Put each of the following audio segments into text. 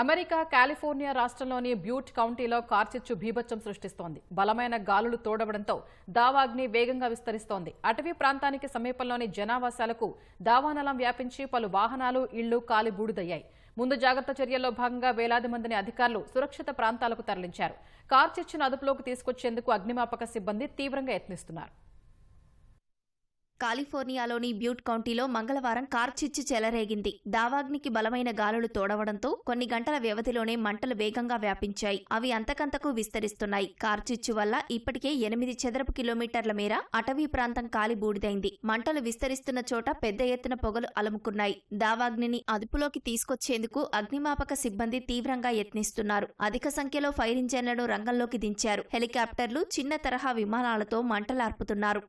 America California రాష్ట్రంలోని బ్యూట్ కౌంటీలో కార్చిచ్చు భీభత్సం సృష్టిస్తోంది. బలమైన గాలులు తోడవడంతో దావాగ్ని వేగంగా విస్తరిస్తోంది. అటవీ ప్రాంతానికి సమీపంలోని జనావాసాలకు దావానలం వ్యాపించి పలు వాహనాలు ఇళ్ళు కాలిబూడిదయ్యాయి ముందు జాగ్రత్త చర్యల్లో భాగంగా వేలాది మందిని అధికారులు సురక్షిత ప్రాంతాలకు తరలించారు. కార్చిచ్చును అదుపులోకి తీసుకొచ్చేందుకు అగ్నిమాపక సిబ్బంది తీవ్రంగా యత్నిస్తున్నారు. కాలిఫోర్నియాలోని బ్యూట్ కౌంటీలో మంగళవారం కార్చిచ్చు చెలరేగింది. దావాగ్నికి బలమైన గాలులు తోడవడంతో కొన్ని గంటల వ్యవధిలోనే మంటలు వేగంగా వ్యాపించాయి. అవి అంతకంతకు విస్తరిస్తున్నాయి. కార్చిచ్చు వల్ల ఇప్పటికే ఎనిమిది చదరపు కిలోమీటర్ల మేర అటవీ ప్రాంతం కాలి బూడిదైంది. మంటలు విస్తరిస్తున్న చోట పెద్ద ఎత్తున పొగలు అలుముకున్నాయి. దావాగ్నిని అదుపులోకి తీసుకొచ్చేందుకు అగ్నిమాపక సిబ్బంది తీవ్రంగా యత్నిస్తున్నారు. అధిక సంఖ్యలో ఫైర్ ఇంజన్లను రంగంలోకి దించారు. హెలికాప్టర్లు చిన్న తరహా విమానాలతో మంటలార్పుతున్నారు.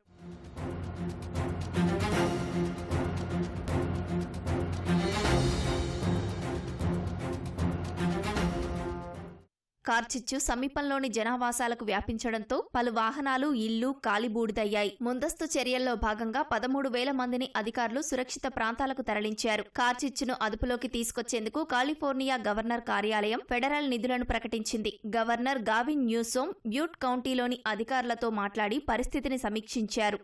కార్చిచ్చు సమీపంలోని జనావాసాలకు వ్యాపించడంతో పలు వాహనాలు ఇళ్ళు కాలిబూడిదయ్యాయి. ముందస్తు చర్యల్లో భాగంగా పదమూడు వేల మందిని అధికారులు సురక్షిత ప్రాంతాలకు తరలించారు. కార్చిచ్చును అదుపులోకి తీసుకొచ్చేందుకు కాలిఫోర్నియా గవర్నర్ కార్యాలయం ఫెడరల్ నిధులను ప్రకటించింది. గవర్నర్ గావిన్ న్యూసోమ్ బ్యూట్ కౌంటీలోని అధికారులతో మాట్లాడి పరిస్థితిని సమీక్షించారు.